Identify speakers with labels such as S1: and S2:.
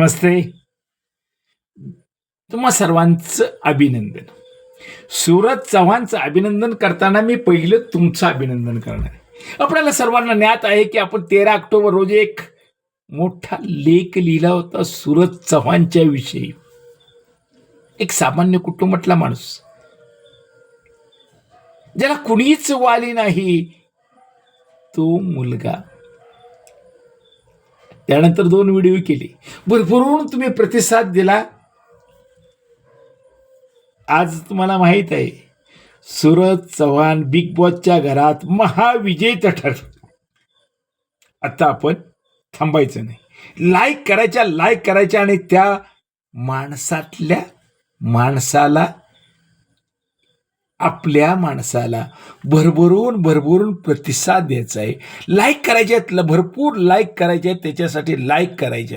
S1: नमस्ते. तुम्हा सर्वांचं अभिनंदन. सुरज चव्हाणचं अभिनंदन करताना मी पहिलं तुमचं अभिनंदन करणार आहे. आपल्याला सर्वांना ज्ञात आहे की आपण तेरा ऑक्टोबर रोजी एक मोठा लेख लिहिला होता सुरज चव्हाणच्या विषयी. एक सामान्य कुटुंबातला माणूस. ज्याला कुणीच वाली नाही तो मुलगा त्यानंतर दोन व्हिडिओ केले. भरभरून तुम्ही प्रतिसाद दिला. आज तुम्हाला माहीत आहे सूरज चव्हाण बिग बॉसच्या घरात महाविजेता ठरलं आता आपण थांबायचं नाही. लाईक करायच्या लाईक करायच्या आणि त्या माणसातल्या माणसाला आपल्या माणसाला भरभरून भरभरून प्रतिसाद द्यायचा आहे. लाईक करायचे आहेत भरपूर लाईक करायचे आहेत त्याच्यासाठी लाईक करायचे